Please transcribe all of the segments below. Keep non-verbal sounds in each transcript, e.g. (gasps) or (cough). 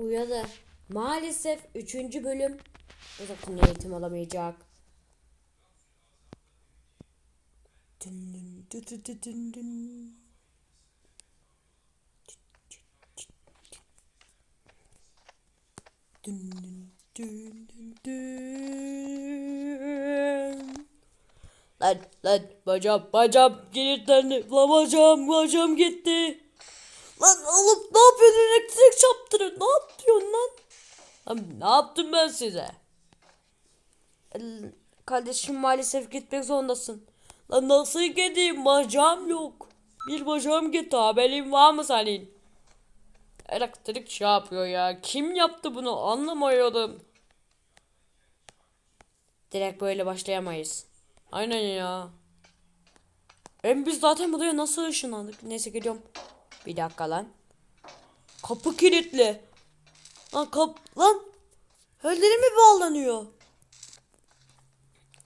Uyadı. Maalesef 3. bölüm uzaktan eğitim alamayacak. Dün dün dü dü dü dün dün. Dün dün dün dün dün. Lan lan bacağım bacağım kilitlendi. Lan bacağım bacağım gitti. Lan oğlum ne yapıyorsun elektrik çarptırın ne yapıyorsun lan? Lan ne yaptım ben size? Kardeşim maalesef gitmek zorundasın. Lan nasıl gideyim bacağım yok. Bir bacağım gitti haberin var mı senin? Elektrik şey yapıyor ya. Kim yaptı bunu anlamıyorum. Direkt böyle başlayamayız. Aynen ya. Hem biz zaten buraya nasıl ışınlandık? Neyse gidiyorum. Bir dakika lan. Kapı kilitli. Lan kap lan. Elleri mi bağlanıyor?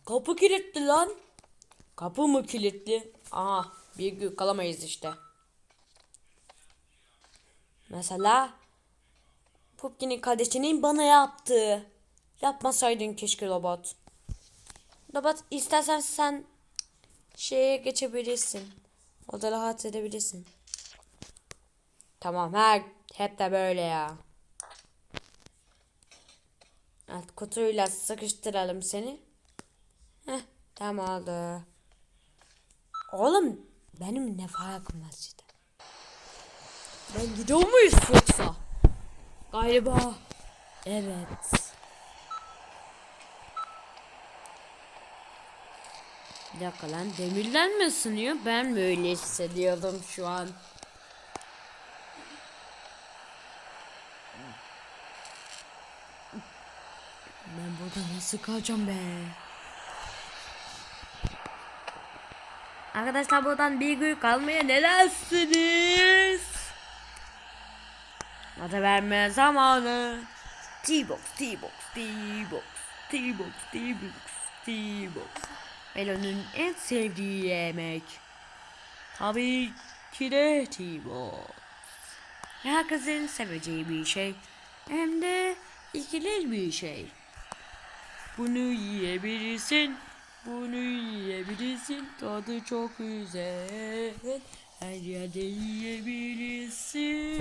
Kapı kilitli lan. Kapı mı kilitli? Aha bir gün kalamayız işte. Mesela Pupkin'in kardeşinin bana yaptığı. Yapmasaydın keşke robot. Robot istersen sen şeye geçebilirsin. Orada rahat edebilirsin. Tamam her hep de böyle ya. Evet kutuyla sıkıştıralım seni. Heh tamam oldu. Oğlum benim ne farkım var işte. Ben gidiyor muyuz yoksa? Galiba. Evet. Bir dakika lan demirden mi ısınıyor? Ben böyle hissediyorum şu an. Ben burada nasıl kalacağım be? Arkadaşlar buradan bir gün kalmaya ne dersiniz? Hadi verme zamanı. T-box, T-box, T-box, T-box, T-box, T-box. Melon'un en sevdiği yemek. Tabii ki de T-box. Herkesin seveceği bir şey. Hem de ikili bir şey. Bunu yiyebilirsin. Bunu yiyebilirsin. Tadı çok güzel. Her yerde yiyebilirsin.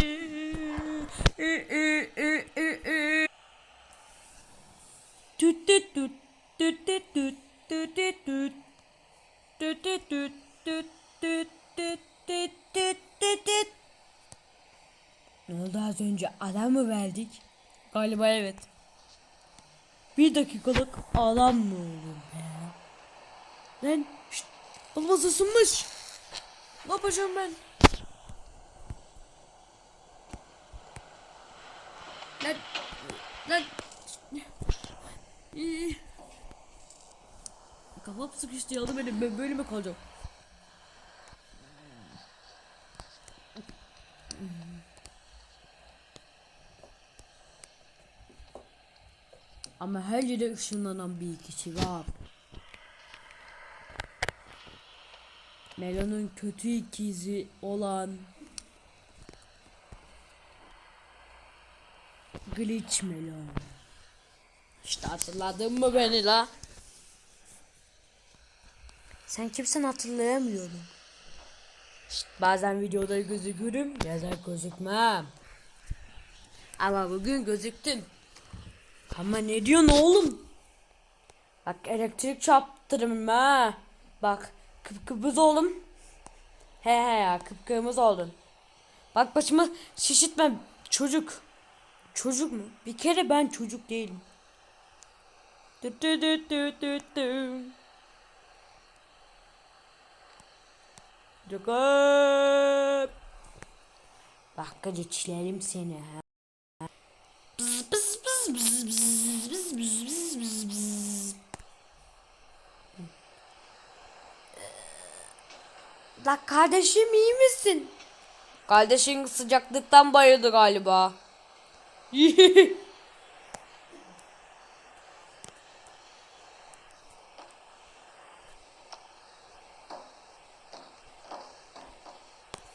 E, e. Tüt tüt tüt tüt mı verdik? Galiba evet. Bir dakikalık alan mı olur be? Lan şşt, olmaz ısınmış. Ne yapacağım ben? Lan lan. Kafam sıkıştı yardım edin ben böyle mi kalacağım? Ama her yere ışınlanan bir kişi var. Melon'un kötü ikizi olan Glitch Melon. İşte hatırladın mı beni la? Sen kimsen hatırlayamıyorum. İşte bazen videoda gözükürüm, yazar gözükmem. Ama bugün gözüktüm. Ama ne diyorsun oğlum? Bak elektrik çarptırım ha. Bak kıpkırmızı oldum. He he ya kıpkırmızı oldun. Bak başımı şişitme çocuk. Çocuk mu? Bir kere ben çocuk değilim. Dü dü dü dü dü dü. Bak geçlerim seni ha. La kardeşim iyi misin? Kardeşin sıcaklıktan bayıldı galiba. (laughs)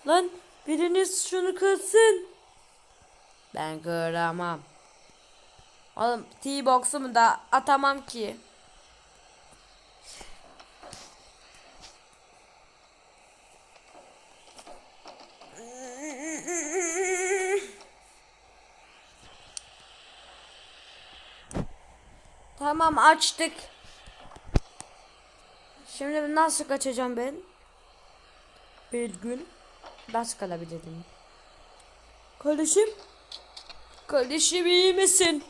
Lan biriniz şunu kılsın. Ben kıramam. Oğlum T-box'umu da atamam ki. Tamam açtık. Şimdi nasıl kaçacağım ben? Bir gün nasıl kalabilirim? Kardeşim? Kardeşim iyi misin?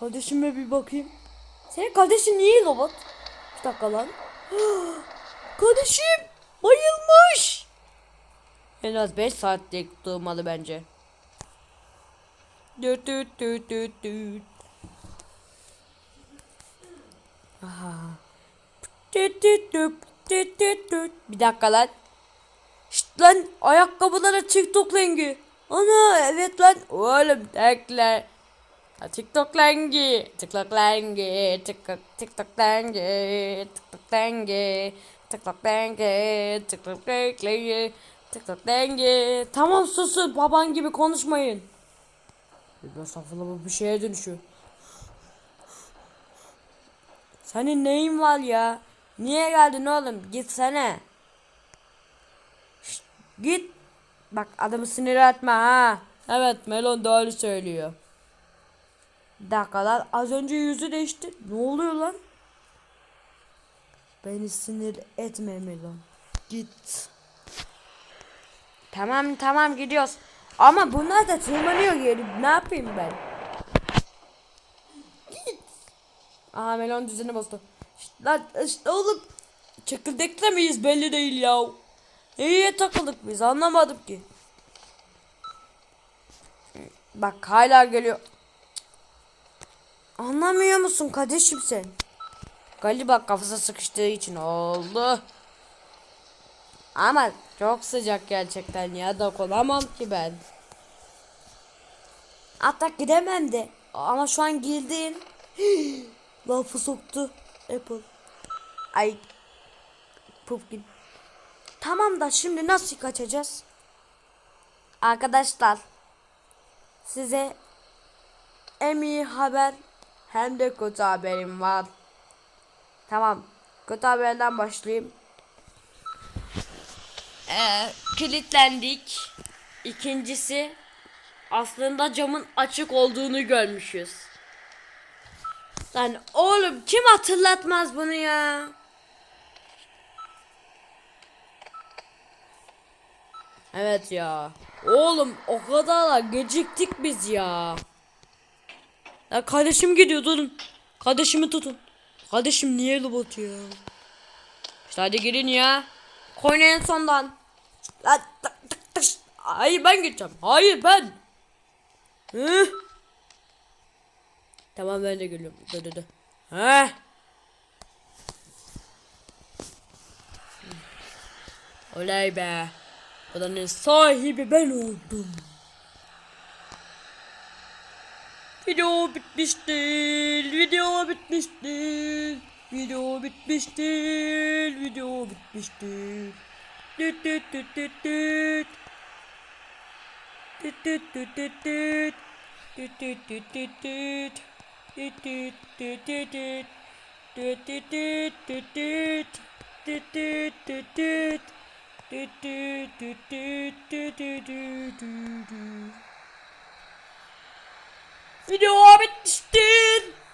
Kardeşime bir bakayım. Senin kardeşin niye robot? Bir dakika lan. (gasps) Kardeşim bayılmış. En az 5 saatlik durmalı bence. Düt düt düt düt düt. Aha. Düt düt düt düt düt düt. Bir dakika lan. Şşt lan ayakkabılara TikTok rengi. Ana evet lan oğlum tekler. TikTok rengi, TikTok rengi, TikTok TikTok rengi, TikTok rengi, TikTok rengi, TikTok rengi, TikTok rengi. Tamam susun baban gibi konuşmayın. Bir safhada bir şeye dönüşüyor. Senin neyin var ya? Niye geldin oğlum? Gitsene. Şşt, git. Bak adamı sinir etme ha. Evet Melon doğru söylüyor. Bir dakika lan az önce yüzü değişti. Ne oluyor lan? Beni sinir etme Melon. Git. Tamam tamam gidiyoruz. Ama bunlar da tırmanıyor geri. Ne yapayım ben? Git. Aha Melon düzeni bozdu. Şşt, lan işte oğlum. Çekirdekte miyiz belli değil ya. Neye takıldık biz anlamadım ki. Bak hala geliyor. Anlamıyor musun kardeşim sen? Galiba kafası sıkıştığı için oldu. Ama çok sıcak gerçekten ya da olamam ki ben. Hatta gidemem de. Ama şu an girdin. (gasps) Lafı soktu. Apple. Ay. Pumpkin. Tamam da şimdi nasıl kaçacağız? Arkadaşlar. Size hem iyi haber hem de kötü haberim var. Tamam. Kötü haberden başlayayım. Ee, kilitlendik. İkincisi aslında camın açık olduğunu görmüşüz. Lan oğlum kim hatırlatmaz bunu ya? Evet ya. Oğlum o kadar da geciktik biz ya. Ya kardeşim gidiyor durun. Kardeşimi tutun. Kardeşim niye robot ya? İşte hadi girin ya. Koyun en sondan. Hayır ben gideceğim. Hayır ben. Hı? Tamam ben de gülüm. Dur dur dur. Ha? Olay be. Odanın sahibi ben oldum. Video bitmiştir. Video bitmiştir. Video bitmiştir. Video bitmiştir. Düt düt düt düt düt. Düt düt düt düt düt. Düt düt düt düt düt. Video bitmiştir.